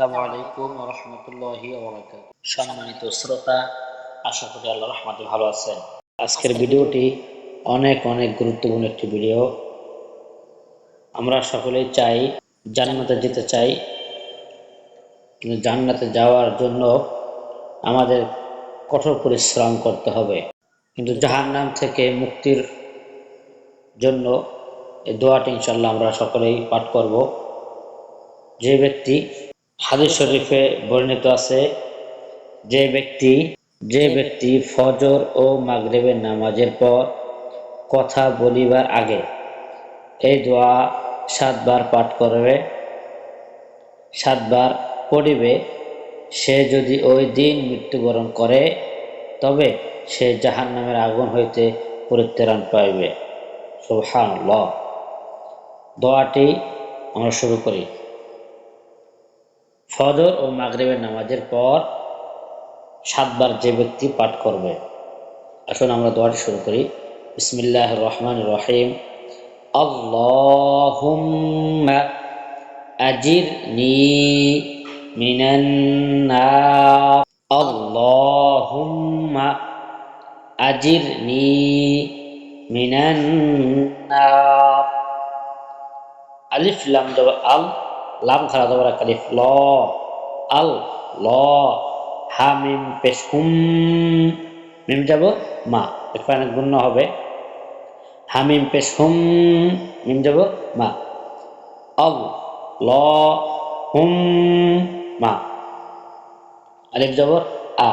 আসসালামু আলাইকুম রহমতুল্লাহি সম্মানিত শ্রোতা, আশা করি আল্লাহ রহমতে ভালো আছেন। আজকের ভিডিওটি অনেক অনেক গুরুত্বপূর্ণ একটি ভিডিও। আমরা সকলেই চাই জান্নাতে যেতে চাই। কিন্তু জান্নাতে যাওয়ার জন্য আমাদের কঠোর পরিশ্রম করতে হবে। কিন্তু জাহান্নাম থেকে মুক্তির জন্য এই দোয়াটি ইনশাল্লাহ আমরা সকলেই পাঠ করব। যে ব্যক্তি হাদিস শরীফে বর্ণিত আছে, যে ব্যক্তি যে ব্যক্তি ফজর ও মাগরেবের নামাজের পর কথা বলিবার আগে এই দোয়া সাতবার পাঠ করবে, সাতবার পড়িবে। সে যদি ওই দিন মৃত্যুবরণ করে, তবে সে জাহান নামের আগুন হইতে পরিত্রাণ পাইবে। সুবহান দোয়াটি আমরা শুরু করি। ফজর ও মাগরিবের নামাজের পর সাতবার যে ব্যক্তি পাঠ করবে। আসুন আমরা দোয়াটি শুরু করি। বিসমিল্লাহ রহমান রহিম। আল্লাহুম্মা আজিরনি মিনান নার। আলিফ লাম আল লাম খারা জবর কালিফ ল। আল, ল, হা, মিম, পেশ মিম যাব, মা এখানে গুণ্য হবে হামিম পেশ, হুম, মিম যাব, মা, আল, ল, হুম, মা, আলিফ জবর আ,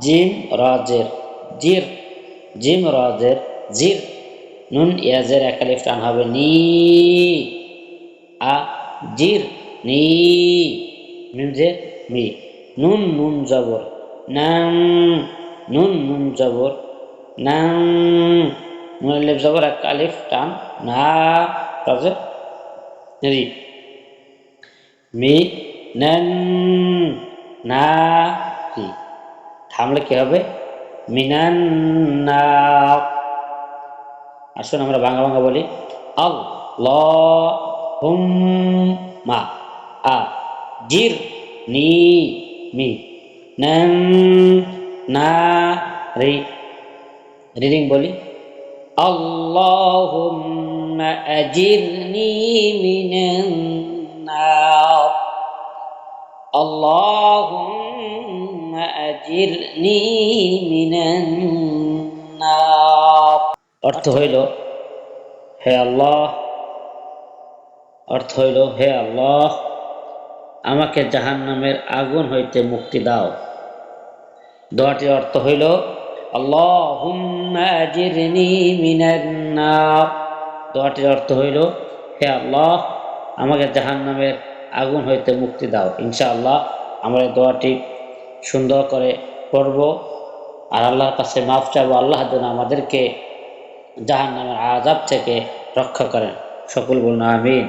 জিম, রাজের, জির, জিম, রাজের, জির, নুন, ইয়াজের এক আলিফ টান হবে, নি, আ, জির, নি মিম মি। নুন নুন জবর। নাম নুন নুন জবর। নাম নুন জবর এক আলিফ টান। না রাজের রি। মি, নান, না, রি। থামলে কি হবে? মিনান, না। আসুন আমরা বাংলা বাংলা বলি। আল ল হুম মা আ। জির নি মি নন না রি রিডিং বলি اللهم أجرني من النار اللهم أجرني من النار অর্থ হইল হে আল্লাহ অর্থ হইল হে আল্লাহ আমাকে জাহান নামের আগুন হইতে মুক্তি দাও। দোয়াটির অর্থ হইল দোয়াটির অর্থ হইল, হে আল্লাহ, আমাকে জাহান নামের আগুন হইতে মুক্তি দাও। ইনশাআল্লাহ আমরা দোয়াটি সুন্দর করে পড়ব। আর আল্লাহর কাছে মাফ চাবো আল্লাহ যেন আমাদেরকে জাহান নামের আজাব থেকে রক্ষা করেন। সকল বলুন, আমিন।